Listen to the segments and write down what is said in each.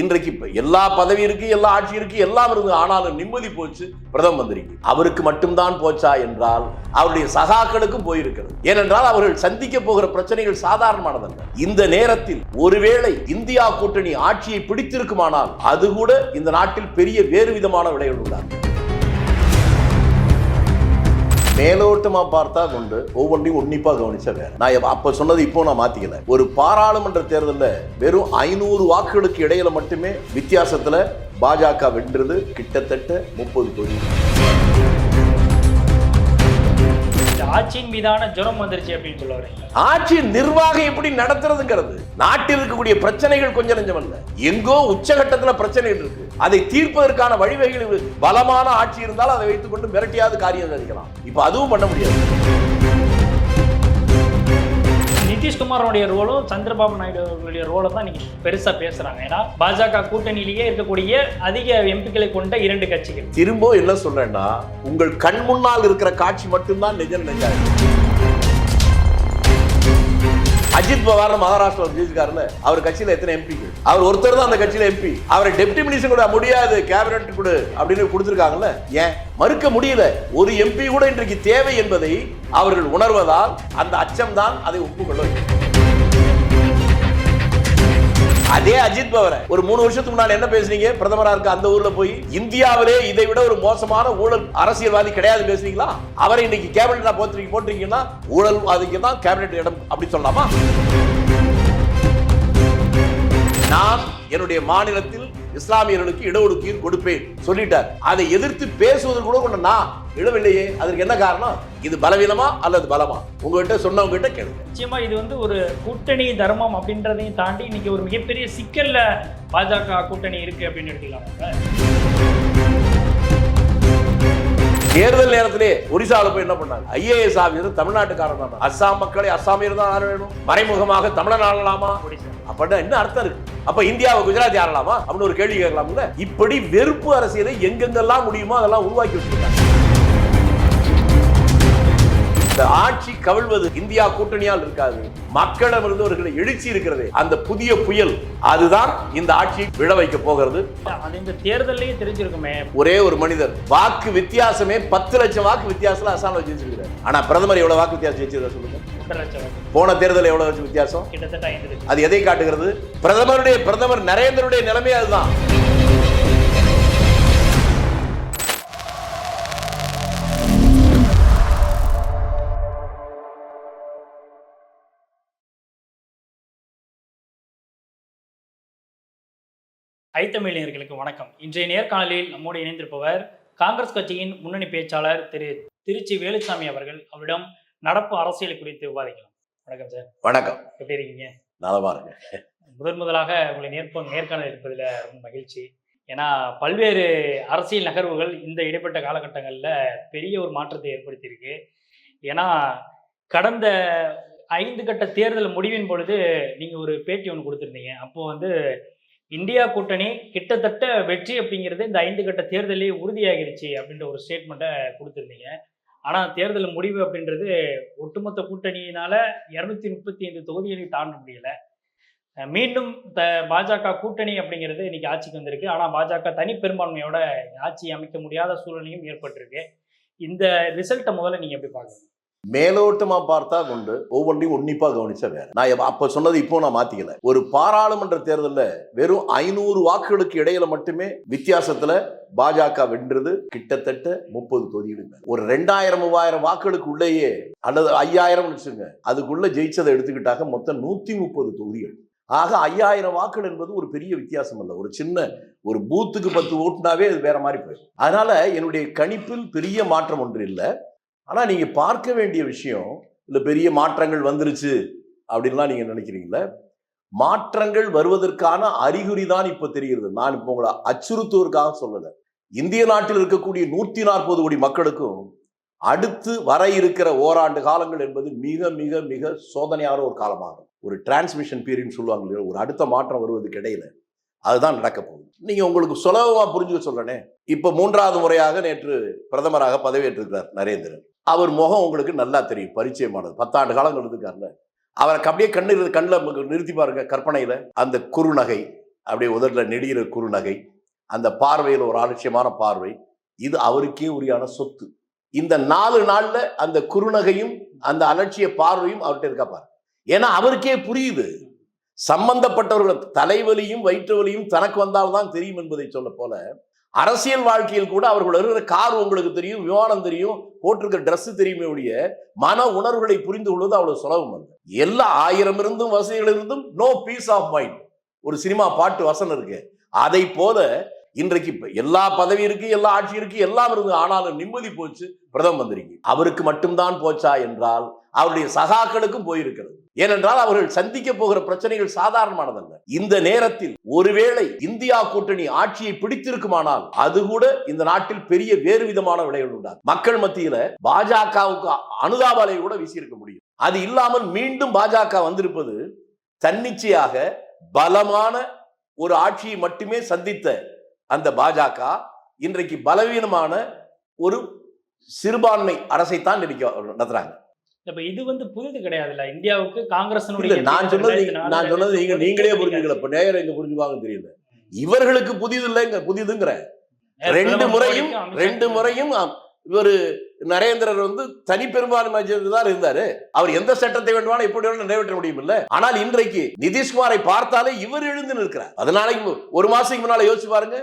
இன்றைக்கு இப்ப எல்லா பதவி இருக்கு எல்லா ஆட்சி இருக்கு எல்லாம் இருந்து ஆனாலும் நிம்மதி போச்சு பிரதம மந்திரிக்கு. அவருக்கு மட்டும்தான் போச்சா என்றால் அவருடைய சகாக்களுக்கும் போயிருக்கிறது. ஏனென்றால் அவர்கள் சந்திக்க போகிற பிரச்சனைகள் சாதாரணமானதல்ல. இந்த நேரத்தில் ஒருவேளை இந்தியா கூட்டணி ஆட்சியை பிடித்திருக்குமானால் அது கூட இந்த நாட்டில் பெரிய வேறு விதமான விளைவுகள் உள்ளார்கள் மேலோட்டமா பார்த்தா கொண்டு ஒவ்வொன்றையும் உன்னிப்பா கவனிச்ச வேற. நான் அப்ப சொன்னது இப்போ நான் மாத்திக்கல. ஒரு பாராளுமன்ற தேர்தலில் வெறும் ஐநூறு வாக்குகளுக்கு இடையில மட்டுமே வித்தியாசத்துல பாஜக வென்றது கிட்டத்தட்ட முப்பது தொகுதி ஆட்சியின் மீதான ஜுரம் வந்துருச்சு அப்படின்னு சொல்லுவாரு. ஆட்சி நிர்வாகம் எப்படி நடத்துறதுங்கிறது? நாட்டில் இருக்கக்கூடிய பிரச்சனைகள் கொஞ்சம் நெஞ்சம் அல்ல. எங்கோ உச்சகட்டத்துல பிரச்சனைகள் இருக்கு. அதை தீர்ப்பதற்கான வழிவகைகள் பலமான ஆட்சி இருந்தால் அதை வைத்துக்கொண்டு மிரட்டியாவது காரியம் அதிகலாம் இப்ப அதுவும் பண்ண முடியாது. நிதிஷ்குமாரோடைய ரோலும் சந்திரபாபு நாயுடு அவர்களுடைய ரோலை தான் இன்னைக்கு பெருசா பேசுறாங்க. ஏன்னா பாஜக கூட்டணியிலேயே இருக்கக்கூடிய அதிக எம்பிக்களை கொண்ட இரண்டு கட்சிகள். திரும்ப என்ன சொல்றேன்னா உங்கள் கண் முன்னால் இருக்கிற காட்சி மட்டும்தான் நிஜம் நிஜம் அஜித் பவார் மகாராஷ்டிரா ஜெயிச்சிருக்காருல்ல அவர் கட்சியில எத்தனை எம்பிகள் அவர் ஒருத்தர் தான் அந்த கட்சியில் எம்பி அவரை டெப்டி மினிஸ்டர் கூட முடியாது கேபினட் கொடு அப்படின்னு கொடுத்துருக்காங்கல்ல? ஏன்? மறுக்க முடியல. ஒரு எம்பி கூட இன்றைக்கு தேவை என்பதை அவர்கள் உணர்வதால் அந்த அச்சம்தான் அதை ஒப்புக்கொள்ள அதே அஜித் பவரை ஒரு மூணு வருஷத்துக்கு முன்னாடி என்ன பேசுனீங்க? பிரதமரா இருக்க அந்த ஊர்ல போய் இந்தியாவிலே இதை விட ஒரு மோசமான ஊழல் அரசியல்வாதி கிடையாது பேசுறீங்களா அவரை இன்னைக்கு கேபினட் போட்டிருக்கீங்கன்னா போட்டிருக்கீங்கன்னா அதுக்கு தான் கேபினெட் இடம் அப்படி சொல்லலாமா? நான் என்னுடைய மாநிலத்தில் இஸ்லாமியர்களுக்கு இடஒதுக்கீடு கொடுப்பேன் சொல்லிட்டார். அதை எதிர்த்து பேசுவது கூட கொண்டு நான் இடவில்லையே அதற்கு என்ன காரணம்? இது பலவீனமா அல்லது பலமா? உங்ககிட்ட சொன்னவங்க கிட்ட கேளுங்க. நிச்சயமா இது வந்து ஒரு கூட்டணி தர்மம் அப்படின்றதையும் தாண்டி இன்னைக்கு ஒரு மிகப்பெரிய சிக்கல்ல பாஜக கூட்டணி இருக்கு அப்படின்னு எடுத்துக்கலாம். தேர்தல் நேரத்திலே ஒரிசால போய் என்ன பண்ணாங்க? ஐஏஎஸ் ஆஃபீஸர் தமிழ்நாட்டுக்காரன் தான். அஸ்ஸாம் மக்களை அஸ்ஸாமியர் தான் ஆள வேணும் மறைமுகமாக தமிழன் ஆளலாமா? அப்படின்னா என்ன அர்த்தம் இருக்கு? அப்ப இந்தியாவை குஜராத் ஆளலாமா அப்படின்னு ஒரு கேள்வி கேட்கலாம்ல. இப்படி வெறுப்பு அரசியலை எங்கெங்கெல்லாம் முடியுமோ அதெல்லாம் உருவாக்கி வச்சிருக்காங்க. இந்த ஆட்சி கவிழ்வது இந்தியா கூட்டணியால் இருக்காது. மக்களிடமிருந்து அவர்களை எழுச்சி இருக்கிறது. அந்த புதிய புயல் அதுதான் இந்த ஆட்சியை விழ வைக்க போகிறது. இந்த தேர்தல்லையே தெரிஞ்சிருக்குமே. ஒரே ஒரு மனிதர். வாக்கு வித்தியாசமே பத்து லட்சம் வாக்கு வித்தியாசத்துல அசாம்ல ஜெயிச்சிருக்காரு ஆனா பிரதமர் எவ்வளவு வாக்கு வித்தியாசம் ஜெயிச்சிருக்காரு சொல்லுங்க. போன தேர்தல் எவ்வளவு வச்சு வித்தியாசம்? அது எதை காட்டுகிறது? பிரதமருடைய பிரதமர் நரேந்திரனுடைய நிலைமை அதுதான். ஐத்தமிழியர்களுக்கு வணக்கம். இன்றைய நேர்காணலில் நம்மோடு இணைந்திருப்பவர் காங்கிரஸ் கட்சியின் முன்னணி பேச்சாளர் திரு திருச்சி வேலுசாமி அவர்கள். அவரிடம் நடப்பு அரசியல் குறித்து விவாதிக்கலாம். வணக்கம் சார். வணக்கம். எப்படி இருக்கீங்க? நலமா இருக்கு முதன் முதலாக உங்களை நேர்ப்ப நேர்காணல் இருப்பதில் ரொம்ப மகிழ்ச்சி. ஏன்னா பல்வேறு அரசியல் நகர்வுகள் இந்த இடைப்பட்ட காலகட்டங்களில் பெரிய ஒரு மாற்றத்தை ஏற்படுத்தியிருக்கு. ஏன்னா கடந்த ஐந்து கட்ட தேர்தல் முடிவின் பொழுது நீங்கள் ஒரு பேட்டி ஒன்று கொடுத்துருந்தீங்க. அப்போ வந்து இந்தியா கூட்டணி கிட்டத்தட்ட வெற்றி அப்படிங்கிறது இந்த ஐந்து கட்ட தேர்தலே உறுதியாகிருச்சு அப்படின்ற ஒரு ஸ்டேட்மெண்ட்டை கொடுத்துருந்தீங்க. ஆனால் தேர்தல் முடிவு அப்படின்றது ஒட்டுமொத்த கூட்டணியினால இரநூத்தி முப்பத்தி ஐந்து தொகுதிகளையும் தாண்ட முடியலை. மீண்டும் த பாஜக கூட்டணி அப்படிங்கிறது இன்னைக்கு ஆட்சிக்கு வந்திருக்கு. ஆனால் பாஜக தனி பெரும்பான்மையோட ஆட்சி அமைக்க முடியாத சூழ்நிலையும் ஏற்பட்டிருக்கு. இந்த ரிசல்ட்டை முதல்ல நீங்கள் எப்படி பார்க்கணும் மேலோட்டமா பார்த்தா கொண்டு ஒவ்வொன்றையும் உன்னிப்பா கவனிச்ச வேற. நான் அப்ப சொன்னது இப்போ நான் மாத்திக்கல. ஒரு பாராளுமன்ற தேர்தலில் வெறும் ஐநூறு வாக்குகளுக்கு இடையில மட்டுமே வித்தியாசத்துல பாஜக வென்றது. கிட்டத்தட்ட முப்பது தொகுதிகள் ஒரு ரெண்டாயிரம் மூவாயிரம் வாக்குகளுக்கு உள்ளேயே அல்லது ஐயாயிரம் வச்சுங்க அதுக்குள்ள ஜெயிச்சதை எடுத்துக்கிட்டாக்க மொத்தம் நூத்தி முப்பது தொகுதிகள். ஆக ஐயாயிரம் வாக்குகள் என்பது ஒரு பெரிய வித்தியாசம் அல்ல. ஒரு சின்ன ஒரு பூத்துக்கு பத்து ஓட்டுனாவே அது வேற மாதிரி போயிடும். அதனால என்னுடைய கணிப்பில் பெரிய மாற்றம் ஒன்று இல்லை. ஆனால் நீங்கள் பார்க்க வேண்டிய விஷயம் இல்லை பெரிய மாற்றங்கள் வந்துருச்சு அப்படின்லாம் நீங்கள் நினைக்கிறீங்களே மாற்றங்கள் வருவதற்கான அறிகுறி தான் இப்போ தெரிகிறது. நான் இப்போ உங்களை அச்சுறுத்துவதற்காக சொல்லலை. இந்திய நாட்டில் இருக்கக்கூடிய நூற்றி நாற்பது கோடி மக்களுக்கும் அடுத்து வர இருக்கிற ஓராண்டு காலங்கள் என்பது மிக மிக மிக சோதனையான ஒரு காலமாகும். ஒரு டிரான்ஸ்மிஷன் பீரியட்னு சொல்லுவாங்க இல்லையா? ஒரு அடுத்த மாற்றம் வருவதுக்கு இடையில. அதுதான் நடக்க போகுது. நீங்க உங்களுக்கு சுலபமா புரிஞ்சுக்க சொல்றேனே. இப்ப மூன்றாவது முறையாக நேற்று பிரதமராக பதவியேற்றிருக்கிறார் நரேந்திரன். அவர் முகம் உங்களுக்கு நல்லா தெரியும் பரிச்சயமானது. பத்தாண்டு காலம் இருந்திருக்காருல. அவரை அப்படியே கண்ணு கண்ணில் நிறுத்தி பாருங்க கற்பனையில. அந்த குறுநகை அப்படியே உதட்டில் நெடுகிற குறுநகை அந்த பார்வையில் ஒரு அலட்சியமான பார்வை. இது அவருக்கே உரியான சொத்து. இந்த நாலு நாள்ல அந்த குறுநகையும் அந்த அலட்சிய பார்வையும் அவர்கிட்ட இருக்கா பாரு. ஏன்னா அவருக்கே புரியுது. சம்பந்தப்பட்டவர்கள் தலைவலியும் வயிற்று வலியும் தனக்கு வந்தால்தான் தெரியும் என்பதை சொல்ல போல அரசியல் வாழ்க்கையில் கூட அவர்கள் வருகிற கார் உங்களுக்கு தெரியும் விமானம் தெரியும் போட்டிருக்கிற ட்ரெஸ் தெரியுமே ஒழிய மன உணர்வுகளை புரிந்து கொள்வது அவ்வளவு சுலபம் அல்ல. எல்லா ஆயிரம் இருந்தும் வசதிகள் இருந்தும் நோ பீஸ் ஆஃப் மைண்ட் ஒரு சினிமா பாட்டு வசனம் இருக்கு. அதை போல இன்றைக்கு எல்லா பதவி இருக்கு எல்லா ஆட்சி இருக்கு எல்லாம் இருந்து ஆனாலும் நிம்மதி போச்சு பிரதம மந்திரிக்கு அவருக்கு மட்டும்தான் போச்சா என்றால் அவருடைய சகாக்களுக்கும் போயிருக்கிறது. ஏனென்றால் அவர்கள் சந்திக்க போகிற பிரச்சனைகள் சாதாரணமானதல்ல. இந்த நேரத்தில் ஒருவேளை இந்தியா கூட்டணி ஆட்சியை பிடித்திருக்குமானால் அது கூட இந்த நாட்டில் பெரிய வேறு விதமான விளைவுகள் உண்டாகும். மக்கள் மத்தியில பாஜகவுக்கு அனுதாபாலை கூட வீசியிருக்க முடியும். அது இல்லாமல் மீண்டும் பாஜக வந்திருப்பது தன்னிச்சையாக பலமான ஒரு ஆட்சியை மட்டுமே சந்தித்த அந்த பாஜக இன்றைக்கு பலவீனமான ஒரு சிறுபான்மை அரசைத்தான் இன்னைக்கு நடத்துறாங்க. இப்ப இது வந்து புதுது கிடையாதுல்ல? இந்தியாவுக்கு இல்ல நான் சொன்னது நான் சொன்னது நீங்க நீங்களே புரிஞ்சுக்கல. இப்ப நேரம் எங்க புரிஞ்சுவாங்க தெரியல. இவர்களுக்கு புதிது இல்லைங்க புதிதுங்கிற. ரெண்டு முறையும் ரெண்டு முறையும் இவரு நரேந்திரர் வந்து தனி பெரும்பான்மை தான் இருந்தாரு. அவர் எந்த சட்டத்தை வேண்டுமானாலும் எப்படி நிறைவேற்ற முடியும் இல்ல ஆனால் இன்றைக்கு நிதிஷ்குமாரை பார்த்தாலே இவர் எழுந்து நிற்கிறார். அதனால ஒரு மாசத்துக்கு முன்னால யோசிச்சு பாருங்க.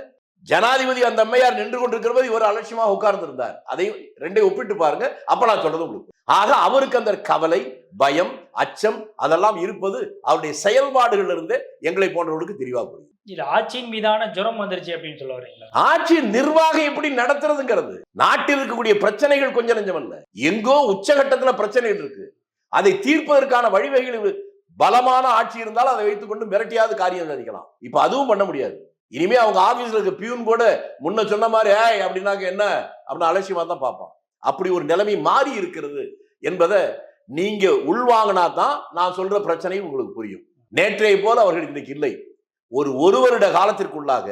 ஜனாதிபதி அந்த அம்மையார் நின்று கொண்டிருக்கிறபோது இவர் அலட்சியமா உட்கார்ந்து இருந்தார் அதையும் ரெண்டையும் ஒப்பிட்டு பாருங்க. அப்ப நான் சொல்றது உங்களுக்கு ஆக அவருக்கு அந்த கவலை பயம் அச்சம் அதெல்லாம் இருப்பது அவருடைய செயல்பாடுகள் இருந்து எங்களை போன்றவர்களுக்கு தெளிவா புரியும். இது ஆட்சியின் மீதான ஜுரம் வந்துருச்சு அப்படின்னு சொல்ல வரீங்களா? ஆட்சி நிர்வாகம் எப்படி நடத்துறதுங்கிறது? நாட்டில் இருக்கக்கூடிய பிரச்சனைகள் கொஞ்சம் நெஞ்சம் அல்ல. எங்கோ உச்சகட்டத்துல பிரச்சனைகள் இருக்கு. அதை தீர்ப்பதற்கான வழிவகைகள் பலமான ஆட்சி இருந்தால் அதை வைத்துக்கொண்டு மிரட்டியாவது காரியம் சாதிக்கலாம் இப்ப அதுவும் பண்ண முடியாது. இனிமே அவங்க ஆபீஸ்ல இருக்க பியூன் கூட முன்ன சொன்ன மாதிரி ஏய் அப்படின்னாக்க என்ன? அப்படின்னு அலட்சியமா தான் பார்ப்பான். அப்படி ஒரு நிலைமை மாறி இருக்கிறது என்பதை நீங்க உள்வாங்கினா தான் நான் சொல்ற பிரச்சனை உங்களுக்கு புரியும். நேற்றைய போல அவர்கள் இன்றைக்கு இல்லை. ஒரு ஒரு வருட காலத்திற்குள்ளாக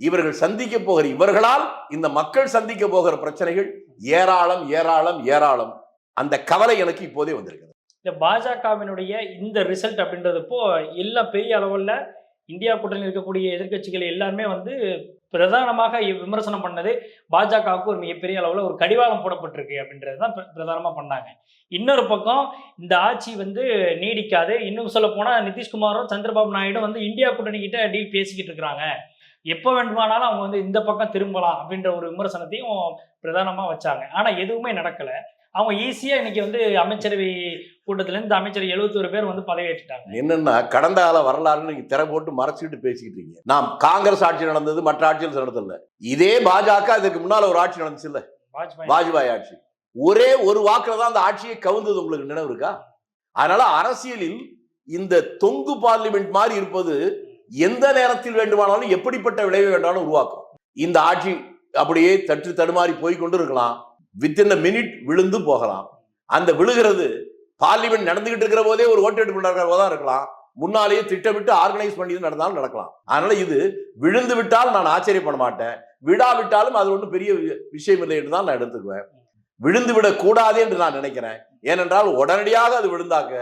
இவர்கள் சந்திக்க போகிற இவர்களால் இந்த மக்கள் சந்திக்க போகிற பிரச்சனைகள் ஏராளம் ஏராளம் ஏராளம். அந்த கவலை எனக்கு இப்போதே வந்திருக்கிறது. இந்த பாஜகவினுடைய இந்த ரிசல்ட் அப்படின்றதுப்போ எல்லாம் பெரிய அளவில் இந்தியா கூட்டணியில் இருக்கக்கூடிய எதிர்க்கட்சிகள் எல்லாருமே வந்து பிரதானமாக விமர்சனம் பண்ணது பாஜகவுக்கு ஒரு மிகப்பெரிய அளவில் ஒரு கடிவாளம் போடப்பட்டிருக்கு அப்படின்றது தான் பிரதானமாக பண்ணாங்க. இன்னொரு பக்கம் இந்த ஆட்சி வந்து நீடிக்காது. இன்னும் சொல்ல போனால் நிதிஷ்குமாரும் சந்திரபாபு நாயுடும் வந்து இந்தியா கூட்டணி கிட்ட டீல் பேசிக்கிட்டு இருக்கிறாங்க. எப்போ வேண்டுமானாலும் அவங்க வந்து இந்த பக்கம் திரும்பலாம் அப்படின்ற ஒரு விமர்சனத்தையும் பிரதானமாக வச்சாங்க. ஆனால் எதுவுமே நடக்கலை. அவங்க ஈஸியாக இன்னைக்கு வந்து அமைச்சரவை கூட்டத்துல இந்த அமைச்சர் 71 பேர் வந்து பதவியேற்றுட்டாங்க. என்னன்னா கடந்த கால வரலாறுன்னு நீங்க திரை போட்டு மறைச்சிட்டு பேசிக்கிட்டு இருக்கீங்க. நாம் காங்கிரஸ் ஆட்சி நடந்தது மற்ற ஆட்சிகள் நடத்தல இதே பாஜக இதுக்கு முன்னால ஒரு ஆட்சி நடந்துச்சு இல்ல வாஜ்பாய் ஆட்சி. ஒரே ஒரு வாக்குல தான் அந்த ஆட்சியை கவுந்தது. உங்களுக்கு நினைவு இருக்கா? அதனால அரசியலில் இந்த தொங்கு பார்லிமெண்ட் மாதிரி இருப்பது எந்த நேரத்தில் வேண்டுமானாலும் எப்படிப்பட்ட விளைவை வேண்டாலும் உருவாக்கும். இந்த ஆட்சி அப்படியே தட்டு தடுமாறி போய் கொண்டு இருக்கலாம் வித்தின் மினிட் விழுந்து போகலாம். அந்த விழுகிறது பார்லிமெண்ட் நடந்துகிட்டு இருக்கிற போதே ஒரு ஓட்டெடுப்பு நடக்கிற போதா இருக்கலாம். முன்னாலேயே திட்டமிட்டு ஆர்கனைஸ் பண்ணி நடந்தாலும் நடக்கலாம். அதனால இது விழுந்து விட்டால் நான் ஆச்சரியப்பட மாட்டேன். விடாவிட்டாலும் அது ஒன்றும் பெரிய விஷயம் இல்லை என்று தான் நான் எடுத்துக்குவேன். விழுந்து விடக்கூடாது என்று நான் நினைக்கிறேன். ஏனென்றால் உடனடியாக அது விழுந்தாக்க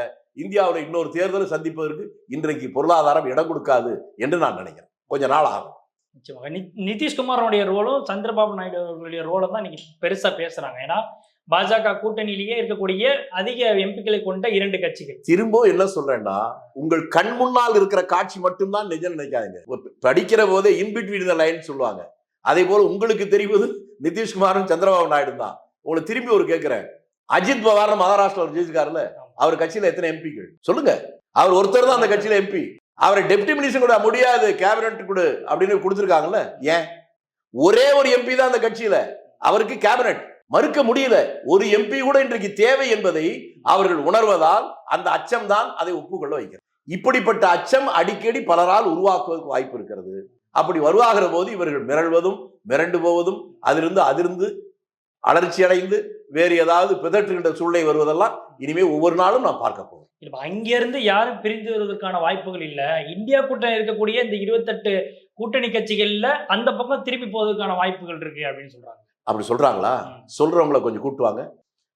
இந்தியாவில் இன்னொரு தேர்தலை சந்திப்பதற்கு இன்றைக்கு பொருளாதாரம் இடம் கொடுக்காது என்று நான் நினைக்கிறேன். கொஞ்ச நாள் ஆகும். நிச்சயமாக. நி- நிதிஷ்குமாரனுடைய ரோலும் சந்திரபாபு நாயுடு அவர்களுடைய ரோலும் தான் இன்னைக்கு பெருசா பேசுறாங்க. ஏன்னா பாஜக கூட்டணியிலேயே இருக்கக்கூடிய அதிக எம்பிக்களை கொண்ட இரண்டு கட்சிகள். திரும்ப என்ன சொல்றேன்னா உங்கள் கண் முன்னால் இருக்கிற காட்சி மட்டும்தான் நிஜம் நினைக்காதீங்க. படிக்கிற போதே இன்பிட்வீன் த லைன் சொல்லுவாங்க. அதே போல உங்களுக்கு தெரிவது நிதிஷ்குமாரும் சந்திரபாபு நாயுடு தான். உங்களுக்கு திரும்பி ஒரு கேட்கிறேன் அஜித் பவார் மகாராஷ்டிரா ஜெயிச்சிருக்காருல்ல. அவர் கட்சியில எத்தனை எம்பிக்கள்? சொல்லுங்க. அவர் ஒருத்தர் தான் அந்த கட்சியில எம்பி. அவரை டெப்டி மினிஸ்டர் கூட முடியாது கேபினட் கொடு அப்படின்னு கொடுத்துருக்காங்கல்ல? ஏன்? ஒரே ஒரு எம்பி தான் அந்த கட்சியில. அவருக்கு கேபினட் மறுக்க முடியல. ஒரு எம்பி கூட இன்றைக்கு தேவை என்பதை அவர்கள் உணர்வதால் அந்த அச்சம் தான் அதை ஒப்புக்கொள்ள வைக்கிறது. இப்படிப்பட்ட அச்சம் அடிக்கடி பலரால் உருவாக்குவதற்கு வாய்ப்பு இருக்கிறது. அப்படி வருவாகிற போது இவர்கள் மிரள்வதும் மிரண்டு போவதும் அதிலிருந்து அதிர்ந்து அலர்ச்சி அடைந்து வேறு ஏதாவது பிதற்றுகின்ற சூழ்நிலை வருவதெல்லாம் இனிமே ஒவ்வொரு நாளும் நான் பார்க்க போகிறேன் இப்ப அங்கிருந்து யாரும் பிரிந்து வருவதற்கான வாய்ப்புகள் இல்ல. இந்தியா கூட்டணி இருக்கக்கூடிய இந்த இருபத்தெட்டு கூட்டணி கட்சிகள்ல அந்த பக்கம் திருப்பி போவதற்கான வாய்ப்புகள் இருக்கு அப்படின்னு சொல்றாங்க. அப்படி சொல்றாங்களா? சொல்றவங்கள கொஞ்சம் கூட்டுவாங்க.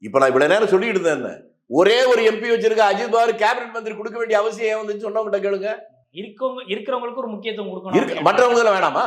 இப்ப நான் இவ்வளவு நேரம் சொல்லிட்டு இருந்தேன் ஒரே ஒரு எம்பி வச்சிருக்க அஜித் பவார் கேபினட் மந்திரி கொடுக்க வேண்டிய அவசியம் ஏன் வந்துச்சு சொன்னவங்கிட்ட கேளுங்க. இருக்கவங்க இருக்கிறவங்களுக்கு ஒரு முக்கியத்துவம் கொடுக்கணும் மற்றவங்க வேணாமா?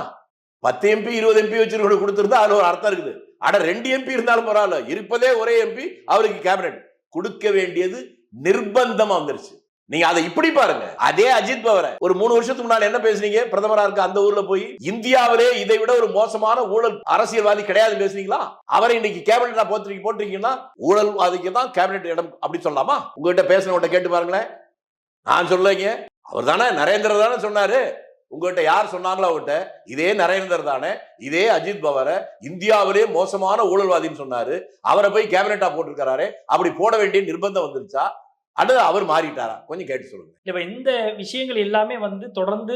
பத்து எம்பி இருபது எம்பி வச்சிருக்க கொடுத்திருந்தா அதுல ஒரு அர்த்தம் இருக்குது. அட ரெண்டு எம்பி இருந்தாலும் பரவாயில்ல. இருப்பதே ஒரே எம்பி அவருக்கு கேபினெட் கொடுக்க வேண்டியது நிர்பந்தமா வந்துருச்சு. நீங்க அதை இப்படி பாருங்க. அதே அஜித் பவரை ஒரு மூணு வருஷத்துக்கு முன்னாடி என்ன பேசுனீங்க? பிரதமரா இருக்க அந்த ஊர்ல போய் இந்தியாவிலே இதை விட ஒரு மோசமான ஊழல் அரசியல்வாதி கிடையாது பேசுனீங்களா? அவரை இன்னைக்கு கேபினெட்டா போட்டிருக்கீங்க போட்டிருக்கீங்கன்னா ஊழல்வாதிக்கு தான் கேபினெட் இடம் அப்படி சொல்லலாமா? உங்ககிட்ட பேசினவட்ட கேட்டு பாருங்களேன். நான் சொல்லலைங்க. அவர் தானே நரேந்திர தானே சொன்னாரு. உங்கள்கிட்ட யார் சொன்னாங்களோ அவர்கிட்ட இதே நரேந்தர் தானே இதே அஜித் பவரை இந்தியாவிலே மோசமான ஊழல்வாதின்னு சொன்னாரு. அவரை போய் கேபினெட்டா போட்டிருக்கிறாரு அப்படி போட வேண்டிய நிர்பந்தம் வந்துருச்சா? அல்லது அவர் மாறிட்டாரா? கொஞ்சம் கேட்டு சொல்லுங்க. இப்போ இந்த விஷயங்கள் எல்லாமே வந்து தொடர்ந்து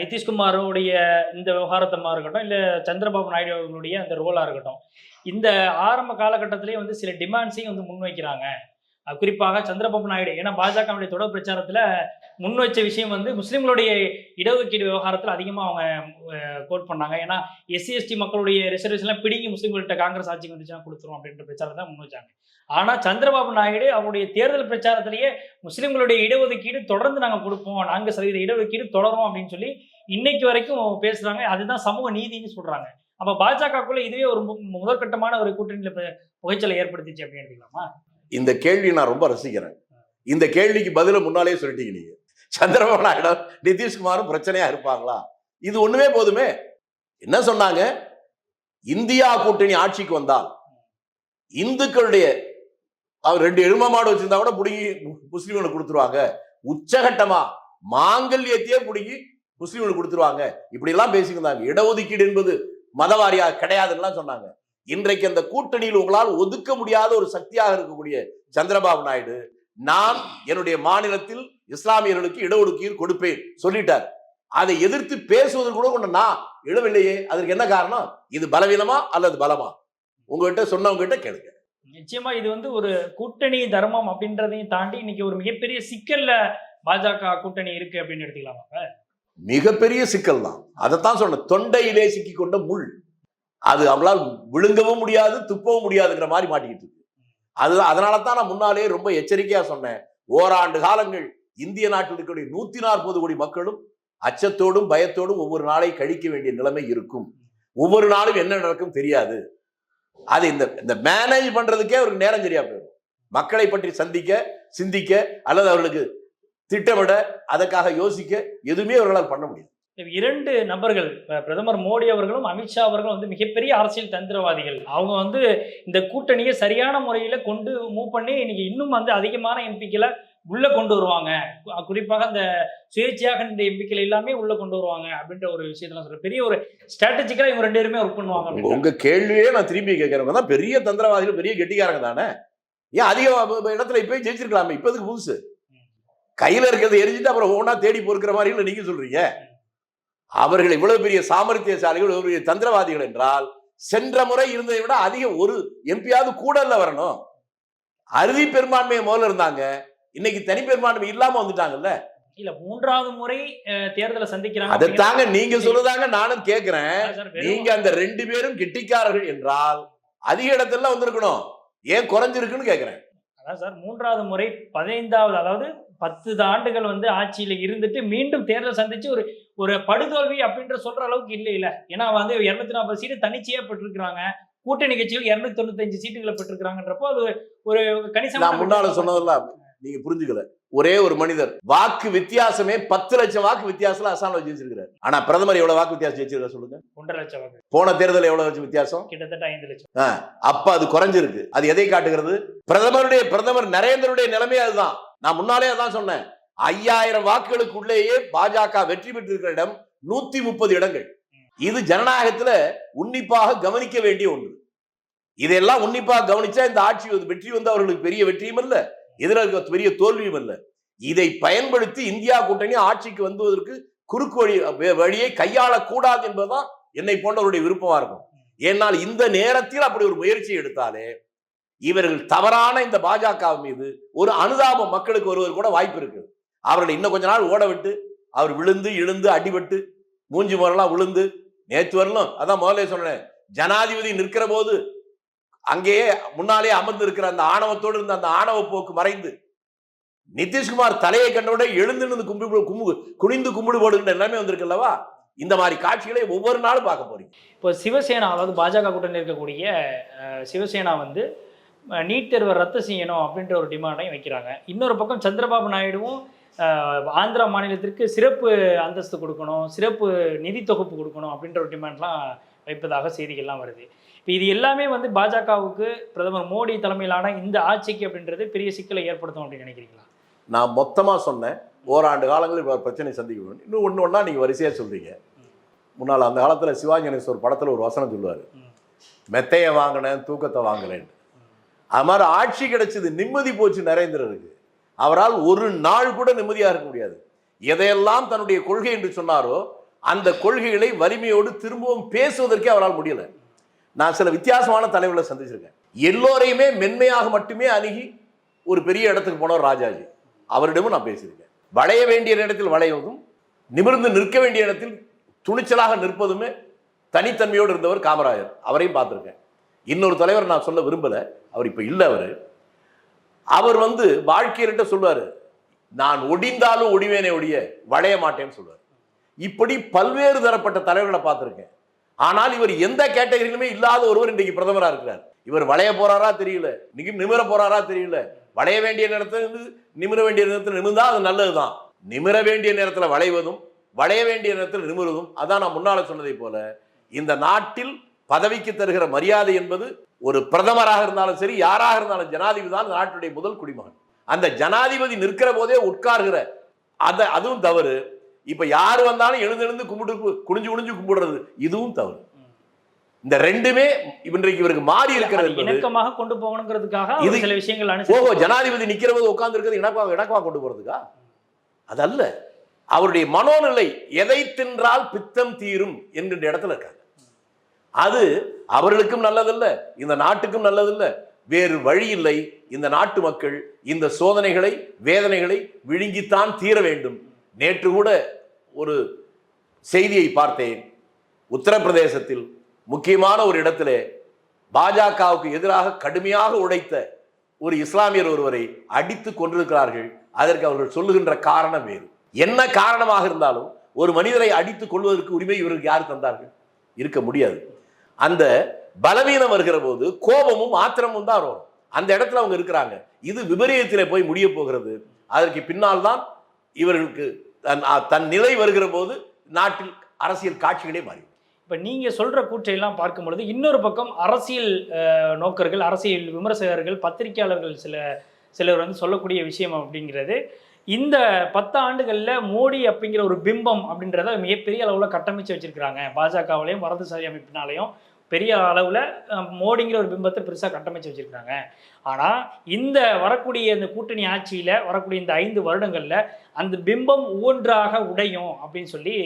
நிதிஷ்குமாரோடைய இந்த விவகாரத்தமாக இருக்கட்டும் இல்லை சந்திரபாபு நாயுடு அவர்களுடைய அந்த ரோலாக இருக்கட்டும் இந்த ஆரம்ப காலகட்டத்திலேயே வந்து சில டிமாண்ட்ஸையும் வந்து முன்வைக்கிறாங்க. குறிப்பாக சந்திரபாபு நாயுடு. ஏன்னா பாஜகவுடைய தொடர் பிரச்சாரத்துல முன் வச்ச விஷயம் வந்து முஸ்லிம்களுடைய இடஒதுக்கீடு விவகாரத்தில் அதிகமாக அவங்க கோட் பண்ணாங்க. ஏன்னா எஸ்சி எஸ்டி மக்களுடைய ரிசர்வேஷன்லாம் பிடிங்கி முஸ்லீம்கள்கிட்ட காங்கிரஸ் ஆட்சி வந்துச்சுன்னா கொடுத்துரும் அப்படின்ற பிரச்சாரம் தான் முன் வச்சாங்க. ஆனால் சந்திரபாபு நாயுடு அவருடைய தேர்தல் பிரச்சாரத்திலேயே முஸ்லிம்களுடைய இடஒதுக்கீடு தொடர்ந்து நாங்கள் கொடுப்போம். நான்கு சதவீத இடஒதுக்கீடு தொடரும் அப்படின்னு சொல்லி இன்னைக்கு வரைக்கும் பேசுறாங்க. அதுதான் சமூக நீதின்னு சொல்றாங்க. அப்ப பாஜகக்குள்ளே இதுவே ஒரு மு- முதற்கட்டமான ஒரு கூட்டணியில புகைச்சலை ஏற்படுத்திச்சு அப்படின்னு எடுத்துக்கலாமா? இந்த கேள்வி நான் ரொம்ப ரசிக்கிறேன். இந்த கேள்விக்கு பதில முன்னாலே சொல்லிட்டீங்க நீங்க. சந்திரபாபு நாயுடு நிதிஷ்குமாரும் பிரச்சனையா இருப்பாங்களா? இது ஒண்ணுமே போதுமே. என்ன சொன்னாங்க? இந்தியா கூட்டணி ஆட்சிக்கு வந்தால் இந்துக்களுடைய அவர் ரெண்டு எரும மாடு வச்சிருந்தா கூட பிடுங்கி முஸ்லீம்களுக்கு கொடுத்துருவாங்க. உச்சகட்டமா மாங்கல்யத்தையே பிடுங்கி முஸ்லீம்களுக்கு கொடுத்துருவாங்க. இப்படி எல்லாம் பேசியிருந்தாங்க இடஒதுக்கீடு என்பது மதவாரியா கிடையாதுன்னு சொன்னாங்க. இன்றைக்கு அந்த கூட்டணியில் உங்களால் ஒதுக்க முடியாத ஒரு சக்தியாக இருக்கக்கூடிய சந்திரபாபு நாயுடு நான் என்னுடைய மாநிலத்தில் இஸ்லாமியர்களுக்கு இடஒதுக்கீடு கொடுப்பேன் சொல்லிட்டார். அதை எதிர்த்து பேசுவதற்கு கூட கொண்ட நான் எழுவில்லையே அதற்கு என்ன காரணம்? இது பலவீனமா அல்லது பலமா? உங்ககிட்ட சொன்னவங்க கிட்ட கேளுங்க. நிச்சயமா இது வந்து ஒரு கூட்டணி தர்மம் அப்படின்றதையும் தாண்டி இன்னைக்கு ஒரு மிகப்பெரிய சிக்கல்ல பாஜக கூட்டணி இருக்கு அப்படின்னு எடுத்துக்கலாமா? மிகப்பெரிய சிக்கல் தான் அதைத்தான் சொன்னேன். தொண்டையிலே சிக்கி கொண்ட முள். அது அவங்களால் விழுங்கவும் முடியாது துப்பவும் முடியாதுங்கிற மாதிரி மாட்டிக்கிட்டு இருக்கு. அதுதான் அதனால தான் நான் முன்னாலே ரொம்ப எச்சரிக்கையா சொன்னேன். ஓராண்டு காலங்கள் இந்திய நாட்டில் இருக்கக்கூடிய நூத்தி நாற்பது கோடி மக்களும் அச்சத்தோடும் பயத்தோடும் ஒவ்வொரு நாளை கழிக்க வேண்டிய நிலைமை இருக்கும். ஒவ்வொரு நாளும் என்ன நடக்கும் தெரியாது. அது இந்த இந்த மேனேஜ் பண்றதுக்கே அவருக்கு நேரம் சரியா போயிடும். மக்களை பற்றி சந்திக்க சிந்திக்க அல்லது அவர்களுக்கு திட்டமிட அதற்காக யோசிக்க எதுவுமே அவர்களால் பண்ண முடியாது. இரண்டு நபர்கள் பிரதமர் மோடி அவர்களும் அமித்ஷா அவர்களும் வந்து மிகப்பெரிய அரசியல் தந்திரவாதிகள். அவங்க வந்து இந்த கூட்டணியை சரியான முறையில் கொண்டு மூவ் பண்ணி இன்னைக்கு இன்னும் வந்து அதிகமான எம்பிக்களை உள்ளே கொண்டு வருவாங்க. குறிப்பாக இந்த சுயேட்சையாக இந்த எம்பிக்கள் எல்லாமே உள்ளே கொண்டு வருவாங்க அப்படின்ற ஒரு விஷயத்தெல்லாம் சொல்கிறேன் பெரிய ஒரு ஸ்ட்ராட்டஜிக்கலாக இவங்க ரெண்டு பேருமே ஒர்க் பண்ணுவாங்க உங்க- கேள்வியே நான் திரும்பி கேட்கறவங்க தான் பெரிய தந்திரவாதிகள் பெரிய கெட்டிக்காரங்க தானே. ஏன் அதிக இடத்துல இப்போ ஜெயிச்சிருக்கலாமே? இப்போ எதுக்கு புதுசு? கையில் இருக்கிறத எரிஞ்சிட்டு அப்புறம் ஒவ்வொன்றா தேடி பொறுக்கிற மாதிரி இல்ல நீங்க சொல்றீங்க. அவர்கள் இவ்வளவு பெரிய சாமர்த்தியசாலிகள் இவ்வளவு பெரிய தந்திரவாதிகள் என்றால் சென்ற முறை இருந்ததை விட அதிக ஒரு எம்பியாவது கூடல்ல வரணும். அறுதி பெரும்பான்மையை முதல்ல இருந்தாங்க. இன்னைக்கு தனி பெரும்பான்மை இல்லாம வந்துட்டாங்கல்ல? இல்ல மூன்றாவது முறை தேர்தலை சந்திக்கிறாங்க. அதைத்தாங்க நீங்க சொல்றதாங்க நானும் வெறும் நீங்க அந்த ரெண்டு பேரும் கெட்டிக்காரர்கள் என்றால் அதிக இடத்துல வந்திருக்கணும். ஏன் குறைஞ்சிருக்குன்னு கேக்குறேன். அதான் சார் மூன்றாவது முறை பதினைந்தாவது அதாவது பத்து ஆண்டுகள் வந்து ஆட்சியில இருந்துட்டு மீண்டும் தேர்தல் சந்திச்சு ஒரு ஒரு படுதோல்வி அப்படின்ற சொல்ற அளவுக்கு இல்லை இல்ல. ஏன்னா வந்து இருநூத்தி நாற்பது சீட்டு தனிச்சையா பெற்றிருக்கிறாங்க. கூட்டணி கட்சிகள் இருநூத்தி தொண்ணூத்தஞ்சு சீட்டுகளை பெற்றிருக்கிறாங்கன்றப்போ அது ஒரு கணிசமான முன்னால சொன்னதெல்லாம் நீங்க புரிஞ்சுக்கல. ஒரே ஒரு மனிதர் வாக்கு வித்தியாசமே பத்து லட்சம் வாக்கு வித்தியாசத்துல அசாம் ஜெயிச்சிருக்காரு ஆனா பிரதமர் எவ்வளவு வாக்கு வித்தியாசம் ஜெயிச்சிருக்காரு சொல்லுங்க. ஒன்றரை லட்சம் வாக்கு. போன தேர்தல் எவ்வளவு வச்சு வித்தியாசம்? கிட்டத்தட்ட ஐந்து லட்சம். அப்ப அது குறைஞ்சிருக்கு. அது எதை காட்டுகிறது? பிரதமருடைய பிரதமர் நரேந்திரனுடைய நிலைமை அதுதான். நான் முன்னாலே அதான் சொன்னேன். ஐயாயிரம் வாக்குகளுக்குள்ளேயே பாஜக வெற்றி பெற்றிருக்கிற இடம் நூத்தி முப்பது இடங்கள். இது ஜனநாயகத்துல உன்னிப்பாக கவனிக்க வேண்டிய ஒன்று. இதெல்லாம் உன்னிப்பாக கவனிச்சா இந்த ஆட்சி வந்து வெற்றி வந்து அவர்களுக்கு பெரிய வெற்றியும் இல்ல எதிராக இருக்க பெரிய தோல்வியும் இல்ல இதை பயன்படுத்தி இந்தியா கூட்டணி ஆட்சிக்கு வந்துவதற்கு குறுக்கு வழி வழியை கையாளக்கூடாது என்பதுதான் என்னை போன்றவருடைய விருப்பமா இருக்கும். ஏனால் இந்த நேரத்தில் அப்படி ஒரு முயற்சி எடுத்தாலே இவர்கள் தவறான இந்த பாஜக மீது ஒரு அனுதாபம் மக்களுக்கு ஒருவர் கூட வாய்ப்பு இருக்குது. அவர்களை இன்னும் கொஞ்ச நாள் ஓட விட்டு அவர் விழுந்து இழுந்து அடிபட்டு மூஞ்சி முறையெல்லாம் விழுந்து நேற்று வரலும் அதான் முதல்ல சொன்னேன் ஜனாதிபதி நிற்கிற போது அங்கேயே முன்னாலே அமர்ந்து இருக்கிற அந்த ஆணவத்தோடு இருந்த அந்த ஆணவ போக்கு மறைந்து நிதிஷ்குமார் தலையை கண்டவுடனே எழுந்து நின்று கும்பிடு கும்பு குனிந்து கும்பிடு போடுகின்ற எல்லாமே வந்திருக்குல்லவா? இந்த மாதிரி காட்சிகளை ஒவ்வொரு நாளும் பார்க்க போறீங்க. இப்போ சிவசேனா அதாவது பாஜக கூட்டணி இருக்கக்கூடிய சிவசேனா வந்து நீட் தேர்வை ரத்து செய்யணும் அப்படின்ற ஒரு டிமாண்டையும் வைக்கிறாங்க. இன்னொரு பக்கம் சந்திரபாபு நாயுடுவும் ஆந்திரா மாநிலத்திற்கு சிறப்பு அந்தஸ்து கொடுக்கணும் சிறப்பு நிதி தொகுப்பு கொடுக்கணும் அப்படின்ற ஒரு டிமாண்ட்லாம் வைப்பதாக செய்திகள்லாம் வருது. இப்போ இது எல்லாமே வந்து பாஜகவுக்கு பிரதமர் மோடி தலைமையிலான இந்த ஆட்சிக்கு அப்படின்றது பெரிய சிக்கலை ஏற்படுத்தும் அப்படின்னு நினைக்கிறீங்களா? நான் மொத்தமா சொன்னேன். ஓராண்டு காலங்களில் இவர் பிரச்சனை சந்திக்க வேண்டும். இன்னும் ஒன்று ஒன்றா நீங்கள் வரிசையாக சொல்றீங்க. முன்னால் அந்த காலத்தில் சிவாஜி கணேசன் ஒரு படத்தில் ஒரு வசனம் சொல்லுவார். மெத்தையை வாங்கினேன் தூக்கத்தை வாங்கலேன்னு. அது மாதிரி ஆட்சி கிடைச்சது நிம்மதி போச்சு நரேந்திரருக்கு. அவரால் ஒரு நாள் கூட நிம்மதியாக இருக்க முடியாது. எதையெல்லாம் தன்னுடைய கொள்கை என்று சொன்னாரோ அந்த கொள்கைகளை வலிமையோடு திரும்பவும் பேசுவதற்கே அவரால் முடியலை. நான் சில வித்தியாசமான தலைவர்களை சந்திச்சிருக்கேன். எல்லோரையுமே மென்மையாக மட்டுமே அணுகி ஒரு பெரிய இடத்துக்கு போனவர் ராஜாஜி. அவரிடமும் நான் பேசியிருக்கேன். வளைய வேண்டிய இடத்தில் வளைவதும் நிமிர்ந்து நிற்க வேண்டிய இடத்தில் துணிச்சலாக நிற்பதுமே தனித்தன்மையோடு இருந்தவர் காமராஜர். அவரையும் பார்த்துருக்கேன். இன்னொரு தலைவர் நான் சொல்ல விரும்பலை. அவர் இப்போ இல்லை அவர். அவர் வந்து வாழ்க்கையர்கிட்ட சொல்லுவார் நான் ஒடிந்தாலும் ஒடிவேனே ஒடிய வளைய மாட்டேன்னு சொல்லுவார் இப்படி பல்வேறு தரப்பட்ட தலைவர்களை பார்த்துருக்கேன். ஆனால் இவர் எந்த கேட்டகரியிலுமே இல்லாத ஒருவர் இன்றைக்கு பிரதமராக இருக்கிறார். இவர் வளைய போறாரா தெரியல நிகி நிமிர போறாரா தெரியல. வளைய வேண்டிய நேரத்தில் இருந்து நிமிர வேண்டிய நேரத்தில் நிமிர்ந்தா அது நல்லதுதான். நிமிர வேண்டிய நேரத்தில் வளைவதும் வளைய வேண்டிய நேரத்தில் நிமிருவதும் அதான் நான் முன்னால் சொன்னதை போல இந்த நாட்டில் பதவிக்கு தருகிற மரியாதை என்பது ஒரு பிரதமராக இருந்தாலும் சரி யாராக இருந்தாலும் ஜனாதிபதி தான் நாட்டுடைய முதல் குடிமகன். அந்த ஜனாதிபதி நிற்கிற போதே உட்கார்கிற அத அதுவும் தவறு. இப்ப யார் வந்தாலும் எழுந்து எழுந்து கும்பிட்டு குனிஞ்சு குனிஞ்சு கும்பிடுறது இதுவும் தவறு. இந்த ரெண்டுமே இன்றைக்கு இவருக்கு மாறி இருக்கிறது அது இணக்கமாக கொண்டு போகணுங்கிறதுக்காக இது- சில விஷயங்கள் ஓஹோ ஜனாதிபதி நிக்கிற போது உட்கார்ந்து இருக்கிறது இணக்கமாக இணக்கமாக கொண்டு போறதுக்கா? அதல்ல அவருடைய மனோநிலை எதை தின்றால் பித்தம் தீரும் என்கின்ற இடத்துல இருக்காங்க அது அவர்களுக்கும் நல்லதல்ல இந்த நாட்டுக்கும் நல்லதல்ல. வேறு வழி இல்லை. இந்த நாட்டு மக்கள் இந்த சோதனைகளை வேதனைகளை விழுங்கித்தான் தீர வேண்டும். நேற்று கூட ஒரு செய்தியை பார்த்தேன். உத்தரப்பிரதேசத்தில் முக்கியமான ஒரு இடத்திலே பாஜகவுக்கு எதிராக கடுமையாக உழைத்த ஒரு இஸ்லாமியர் ஒருவரை அடித்து கொண்டிருக்கிறார்கள் அதற்கு அவர்கள் சொல்லுகின்ற காரணம் வேறு. என்ன காரணமாக இருந்தாலும் ஒரு மனிதரை அடித்து கொள்வதற்கு உரிமை இவருக்கு யார் தந்தார்கள்? இருக்க முடியாது. அந்த பலவீனம் வருகிற போது கோபமும் ஆத்திரமும் தான் வரும். அந்த இடத்துல அவங்க இருக்கிறாங்க. இது விபரீதத்தில் போய் முடிய போகிறது. அதற்கு பின்னால் தான் இவர்களுக்கு தன் தன் நிலை வருகிற போது நாட்டில் அரசியல் காட்சிகளே மாறி இப்போ நீங்கள் சொல்கிற கூற்றையெல்லாம் பார்க்கும் பொழுது இன்னொரு பக்கம் அரசியல் நோக்கர்கள் அரசியல் விமர்சகர்கள் பத்திரிகையாளர்கள் சில சிலர் வந்து சொல்லக்கூடிய விஷயம் அப்படிங்கிறது இந்த பத்து ஆண்டுகளில் மோடி அப்படிங்கிற ஒரு பிம்பம் அப்படின்றத மிகப்பெரிய அளவில் கட்டமைச்சு வச்சிருக்கிறாங்க. பாஜகவிலையும் வரதுசாரி அமைப்பினாலையும் பெரிய அளவில் மோடிங்கிற ஒரு பிம்பத்தை பெருசாக கட்டமைச்சு வச்சுருக்காங்க ஆனால் இந்த வரக்கூடிய இந்த கூட்டணி ஆட்சியில் வரக்கூடிய இந்த ஐந்து வருடங்களில் அந்த பிம்பம் ஒவ்வொன்றாக உடையும் அப்படின்னு சொல்லி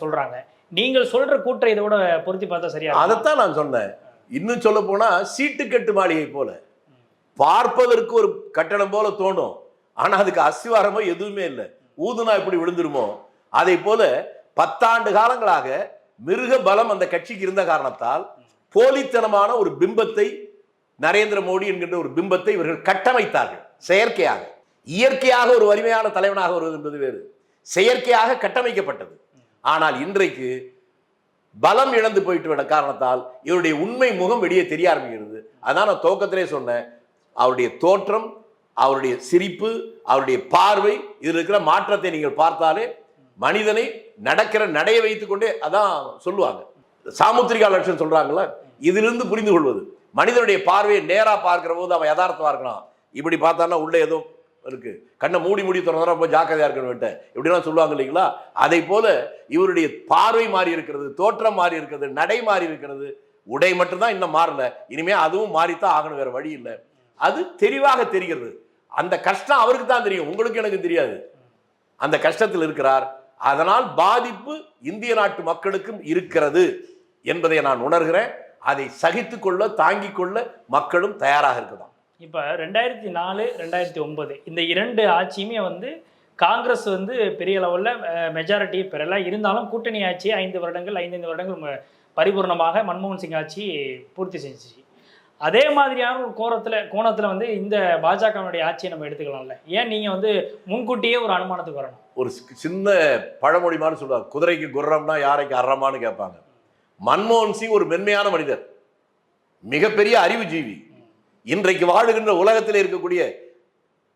சொல்கிறாங்க நீங்கள் சொல்கிற கூற்றை இதோட பொருத்தி பார்த்தா சரியா அதைத்தான் நான் சொன்னேன். இன்னும் சொல்ல போனால் சீட்டுக்கட்டு மாளிகை போல. பார்ப்பதற்கு ஒரு கட்டடம் போல தோணும். ஆனால் அதுக்கு அஸ்திவாரமோ எதுவுமே இல்லை. ஊதுனா இப்படி விழுந்துருமோ? அதை போல பத்தாண்டு காலங்களாக மிருக பலம் அந்த கட்சிக்கு இருந்த காரணத்தால் போலித்தனமான ஒரு பிம்பத்தை நரேந்திர மோடி என்கின்ற ஒரு பிம்பத்தை இவர்கள் கட்டமைத்தார்கள். செயற்கையாக. இயற்கையாக ஒரு வலிமையான தலைவனாக வருவது என்பது வேறு. செயற்கையாக கட்டமைக்கப்பட்டது. ஆனால் இன்றைக்கு பலம் இழந்து போயிட்டு விட காரணத்தால் இவருடைய உண்மை முகம் வெளியே தெரிய ஆரம்பிக்கிறது. அதான் நான் துவக்கத்திலே சொன்னேன். அவருடைய தோற்றம் அவருடைய சிரிப்பு அவருடைய பார்வை இதில் இருக்கிற மாற்றத்தை நீங்கள் பார்த்தாலே மனிதனை நடக்கிற நடைய வைத்துக்கொண்டே அதான் சொல்லுவாங்க. சாமுத்திரிகா லட்சம் சொல்றாங்களா இதிலிருந்து புரிந்து கொள்வது. மனிதனுடைய பார்வையை நேராக பார்க்கிற போது அவன் யதார்த்தமாக இருக்கலாம். இப்படி பார்த்தான்னா உள்ளே ஏதோ இருக்கு. கண்ணை மூடி மூடி திறந்தா ரொம்ப ஜாக்கிரதையா இருக்கணும் இப்படிலாம் சொல்லுவாங்க இல்லைங்களா? அதை போல இவருடைய பார்வை மாறி இருக்கிறது தோற்றம் மாறி இருக்கிறது நடை மாறி இருக்கிறது உடை மட்டும்தான் இன்னும் மாறல. இனிமே அதுவும் மாறித்தான் ஆகணும் வேற வழி இல்லை. அது தெளிவாக தெரிகிறது. அந்த கஷ்டம் அவருக்கு தான் தெரியும். உங்களுக்கு எனக்கு தெரியாது. அந்த கஷ்டத்தில் இருக்கிறார். அதனால் பாதிப்பு இந்திய நாட்டு மக்களுக்கும் இருக்கிறது என்பதை நான் உணர்கிறேன். அதை சகித்துக்கொள்ள தாங்கிக் கொள்ள மக்களும் தயாராக இருக்குதாம் இப்போ ரெண்டாயிரத்தி நாலு ரெண்டாயிரத்தி ஒன்பது இந்த இரண்டு ஆட்சியுமே வந்து காங்கிரஸ் வந்து பெரிய லெவலில் மெஜாரிட்டி பெறல. இருந்தாலும் கூட்டணி ஆட்சி ஐந்து வருடங்கள் ஐந்து வருடங்கள் பரிபூர்ணமாக மன்மோகன் சிங் ஆட்சி பூர்த்தி செஞ்சுச்சு. அதே மாதிரியான ஒரு கோரத்தில் கோணத்தில் வந்து இந்த பாஜகவினுடைய ஆட்சியை நம்ம எடுத்துக்கலாம்ல. ஏன் நீங்கள் வந்து முன்கூட்டியே ஒரு அனுமானத்துக்கு வரணும்? ஒரு சி- சின்ன பழமொழி மாதிரி சொல்லுவாங்க. குதிரைக்கு குர்ரம்னா யாரைக்கு அறமான்னு கேட்பாங்க. மன்மோகன் சிங் ஒரு மென்மையான மனிதர். மிகப்பெரிய அறிவுஜீவி. இன்றைக்கு வாழுகின்ற உலகத்தில் இருக்கக்கூடிய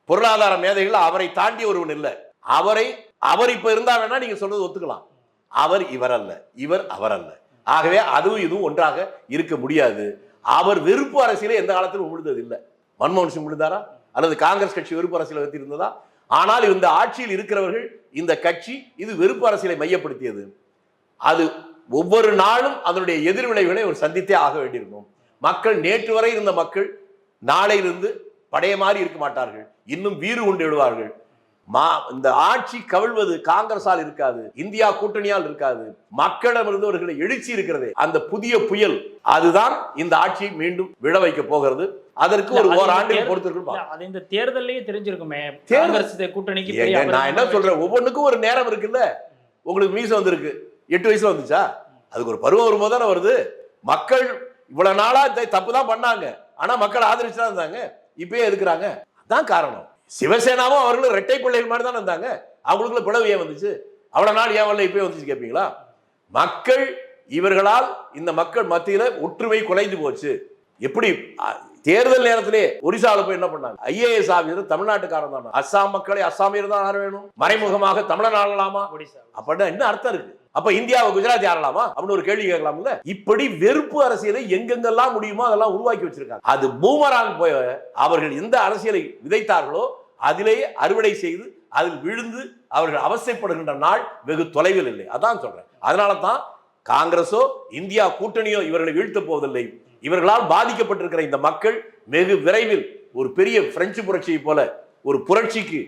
பொருளாதார மேதைகள் அவரை தாண்டி ஒருவன் இல்லை. அவரை அவர் இப்போ இருந்தா வேணா நீங்க சொல்றது ஒத்துக்கலாம். அவர் இவர் அல்ல இவர் அவர் அல்ல ஆகவே அதுவும் இதுவும் ஒன்றாக இருக்க முடியாது. அவர் வெறுப்பு அரசியலை எந்த காலத்திலும் விழுந்தது இல்லை மன்மோகன் சிங் விழுந்தாரா அல்லது காங்கிரஸ் கட்சி வெறுப்பு அரசியல் வைத்திருந்ததா? ஆனால் இந்த ஆட்சியில் இருக்கிறவர்கள் இந்த கட்சி இது வெறுப்பு அரசியலை மையப்படுத்தியது. அது ஒவ்வொரு நாளும் அதனுடைய எதிர்விளைவுகளை ஒரு சந்தித்தே ஆக வேண்டியிருக்கும். மக்கள் நேற்று வரை இருந்த மக்கள் நாளையிலிருந்து பழைய மாதிரி இருக்க மாட்டார்கள். இன்னும் வீறு கொண்டு விடுவார்கள் மா இந்த ஆட்சி கவிழ்வது காங்கிரஸால் இருக்காது இந்தியா கூட்டணியால் இருக்காது மக்களிடமிருந்து அவர்களை எழுச்சி இருக்கிறதே அந்த புதிய புயல் அதுதான் இந்த ஆட்சியை மீண்டும் விழ வைக்க போகிறது. அதற்கு ஒரு இல்ல, அது ஓராண்டு தேர்- பொறுத்திருக்கும் அது இந்த தேர்தல்லயே தெரிஞ்சிருக்குமே. தேர்தல்- காங்கிரஸ் கூட்டணிக்கு நான் என்ன சொல்றேன்? ஒவ்வொன்றுக்கும் ஒரு நேரம் இருக்குல்ல? உங்களுக்கு மீசை வந்திருக்கு. எட்டு வயசுல வந்துச்சா? அதுக்கு ஒரு பருவம் வரும்போது தானே வருது. மக்கள் இவ்வளவு நாளா தப்பு தான் பண்ணாங்க. ஆனா மக்கள் ஆதரிச்சு தான் இருந்தாங்க. இப்பயே எதுக்குறாங்க? அதான் காரணம். சிவசேனாவும் அவர்களும் இரட்டை பிள்ளைகள் மாதிரி தான் இருந்தாங்க. அவங்களுக்குள்ள பிளவு ஏன் வந்துச்சு? அவ்வளவு நாள் ஏன் வரல இப்பயே வந்துச்சு கேட்பீங்களா மக்கள் இவர்களால் இந்த மக்கள் மத்தியில ஒற்றுமை குலைந்து போச்சு. எப்படி? தேர்தல் நேரத்திலே ஒரிசால போய் என்ன பண்ணாங்க? ஐஏஎஸ் ஆபீசர் தமிழ்நாட்டுக்காரன் தான். அஸ்ஸாம் மக்களை அஸ்ஸாமியர் தான் ஆள வேணும்? மறைமுகமாக தமிழன் ஆளலாமா? அப்படின்னா என்ன அர்த்தம் இருக்கு? அப்ப இந்தியாவை குஜராத் ஆளலாமா? அப்படின்னு ஒரு கேள்வி கேட்கலாம்ல. இப்படி வெறுப்பு அரசியலை எங்கெங்கெல்லாம் முடியுமோ அதெல்லாம் உருவாக்கி வச்சிருக்காங்க. அது பூமராங் போய் அவர்கள் எந்த அரசியலை விதைத்தார்களோ அதிலேயே அறுவடை செய்து அதில் விழுந்து அவர்கள் அவசைப்படுகின்ற நாள் வெகு தொலைவில் இல்லை. அதான் சொல்றேன். அதனால தான் காங்கிரஸோ இந்தியா கூட்டணியோ இவர்களை வீழ்த்தப் போவதில்லை. இவர்களால் பாதிக்கப்பட்டிருக்கிற இந்த மக்கள் வெகு விரைவில் ஒரு பெரிய பிரெஞ்சு புரட்சியை போல ஒரு புரட்சிக்கு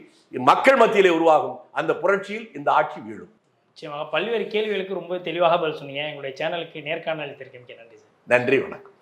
மக்கள் மத்தியிலே உருவாகும். அந்த புரட்சியில் இந்த ஆட்சி வீழும். நிச்சயமாக. பல்வேறு கேள்விகளுக்கு ரொம்ப தெளிவாக பதில் சொன்னீங்க. எங்களுடைய சேனலுக்கு நேர்காணல் அளித்திருக்கீங்க நன்றி சார். நன்றி வணக்கம்.